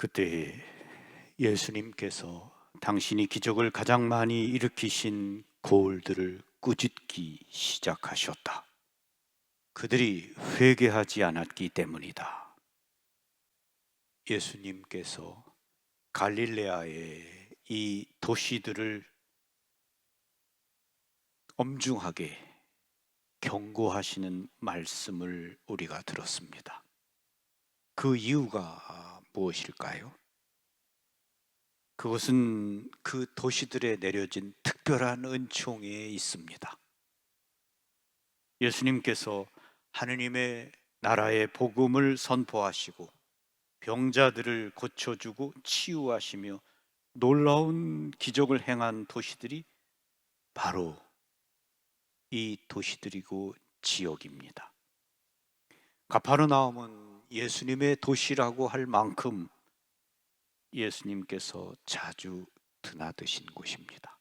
그때 예수님께서 당신이 기적을 가장 많이 일으키신 고을들을 꾸짖기 시작하셨다. 그들이 회개하지 않았기 때문이다. 예수님께서 갈릴레아의 이 도시들을 엄중하게 경고하시는 말씀을 우리가 들었습니다. 그 이유가 무엇일까요? 그것은 그 도시들에 내려진 특별한 은총에 있습니다. 예수님께서 하느님의 나라의 복음을 선포하시고 병자들을 고쳐주고 치유하시며 놀라운 기적을 행한 도시들이 바로 이 도시들이고 지역입니다. 가파르나움은 예수님의 도시라고 할 만큼 예수님께서 자주 드나드신 곳입니다.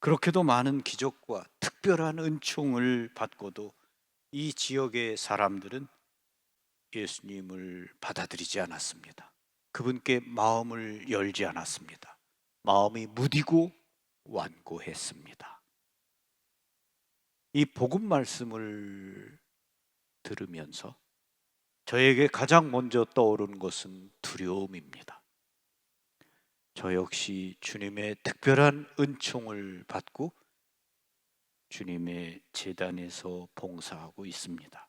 그렇게도 많은 기적과 특별한 은총을 받고도 이 지역의 사람들은 예수님을 받아들이지 않았습니다. 그분께 마음을 열지 않았습니다. 마음이 무디고 완고했습니다. 이 복음 말씀을 들으면서 저에게 가장 먼저 떠오른 것은 두려움입니다. 저 역시 주님의 특별한 은총을 받고 주님의 재단에서 봉사하고 있습니다.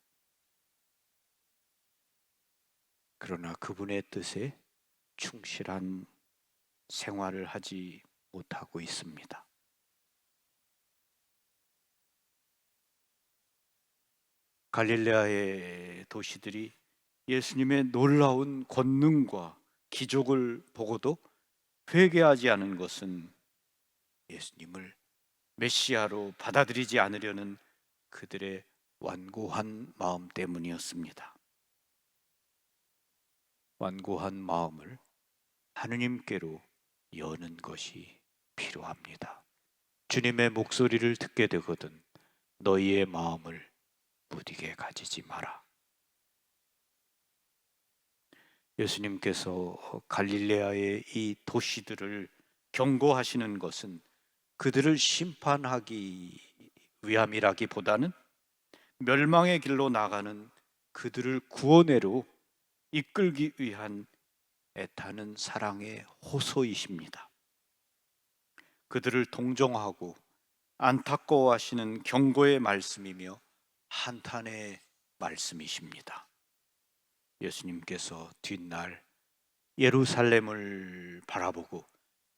그러나 그분의 뜻에 충실한 생활을 하지 못하고 있습니다. 갈릴레아의 도시들이 예수님의 놀라운 권능과 기적을 보고도 회개하지 않은 것은 예수님을 메시아로 받아들이지 않으려는 그들의 완고한 마음 때문이었습니다. 완고한 마음을 하느님께로 여는 것이 필요합니다. 주님의 목소리를 듣게 되거든 너희의 마음을 무디게 가지지 마라. 예수님께서 갈릴레아의 이 도시들을 경고하시는 것은 그들을 심판하기 위함이라기보다는 멸망의 길로 나가는 그들을 구원해로 이끌기 위한 애타는 사랑의 호소이십니다. 그들을 동정하고 안타까워하시는 경고의 말씀이며 한탄의 말씀이십니다. 예수님께서 뒷날 예루살렘을 바라보고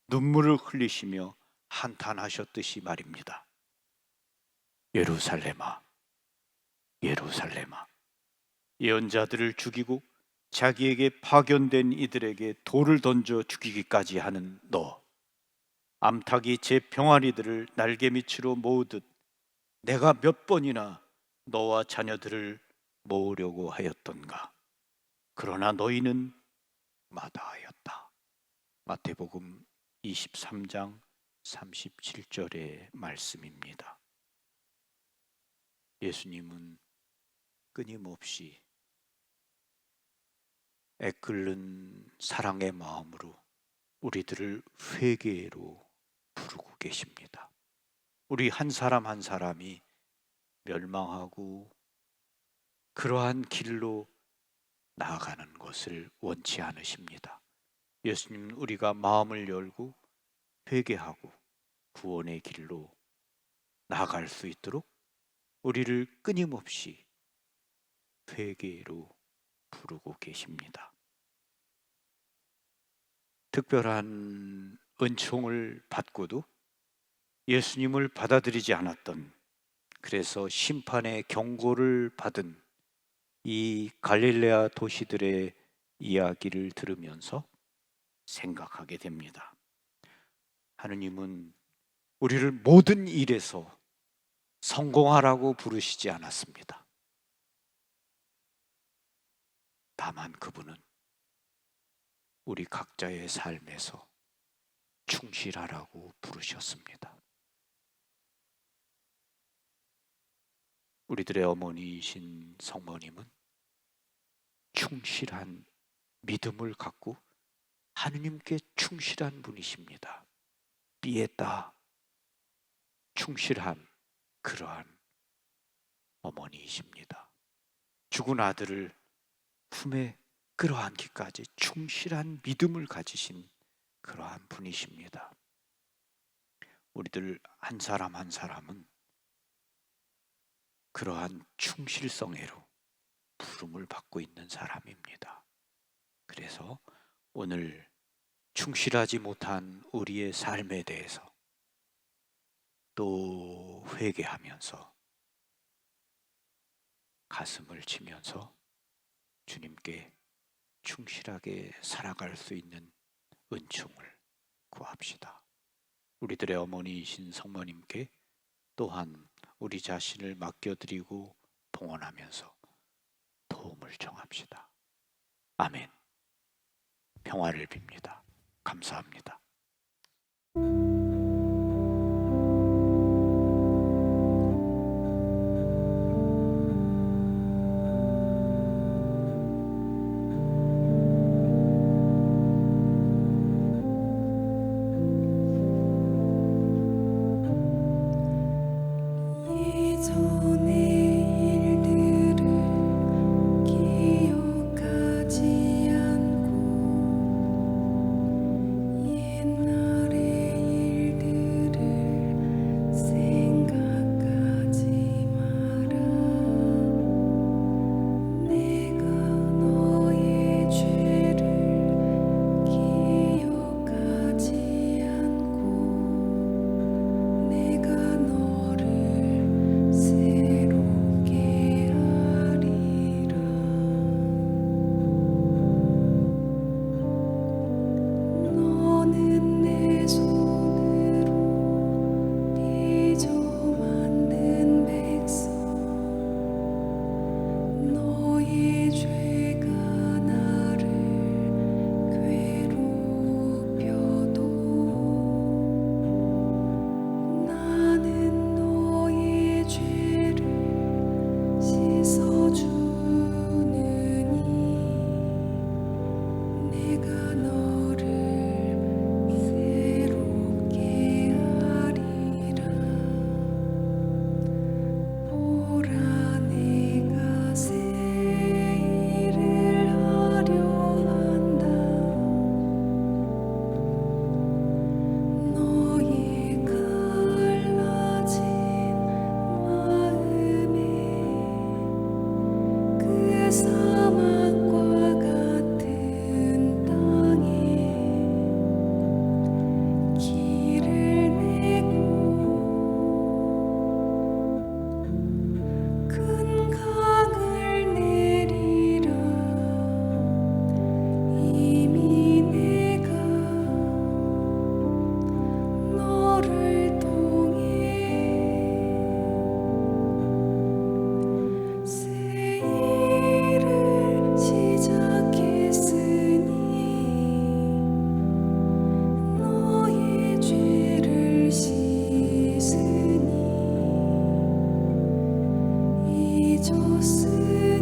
눈물을 흘리시며 한탄하셨듯이 말입니다. 예루살렘아, 예루살렘아, 예언자들을 죽이고 자기에게 파견된 이들에게 돌을 던져 죽이기까지 하는 너, 암탉이 제 병아리들을 날개 밑으로 모으듯 내가 몇 번이나 너와 자녀들을 모으려고 하였던가. 그러나 너희는 마다하였다. 마태복음 23장 37절의 말씀입니다. 예수님은 끊임없이 애끓는 사랑의 마음으로 우리들을 회개로 부르고 계십니다. 우리 한 사람 한 사람이 멸망하고 그러한 길로 나아가는 것을 원치 않으십니다. 예수님 우리가 마음을 열고 회개하고 구원의 길로 나아갈 수 있도록 우리를 끊임없이 회개로 부르고 계십니다. 특별한 은총을 받고도 예수님을 받아들이지 않았던 그래서 심판의 경고를 받은 이 갈릴레아 도시들의 이야기를 들으면서 생각하게 됩니다. 하느님은 우리를 모든 일에서 성공하라고 부르시지 않았습니다. 다만 그분은 우리 각자의 삶에서 충실하라고 부르셨습니다. 우리들의 어머니이신 성모님은 충실한 믿음을 갖고 하느님께 충실한 분이십니다. 삐에다 충실한 그러한 어머니이십니다. 죽은 아들을 품에 끌어안기까지 충실한 믿음을 가지신 그러한 분이십니다. 우리들 한 사람 한 사람은 그러한 충실성애로 부름을 받고 있는 사람입니다. 그래서 오늘 충실하지 못한 우리의 삶에 대해서 또 회개하면서 가슴을 치면서 주님께 충실하게 살아갈 수 있는 은총을 구합시다. 우리들의 어머니이신 성모님께 또한 우리 자신을 맡겨드리고 봉헌하면서 도움을 청합시다. 아멘. 평화를 빕니다. 감사합니다. 예전 씻으니 잊었으니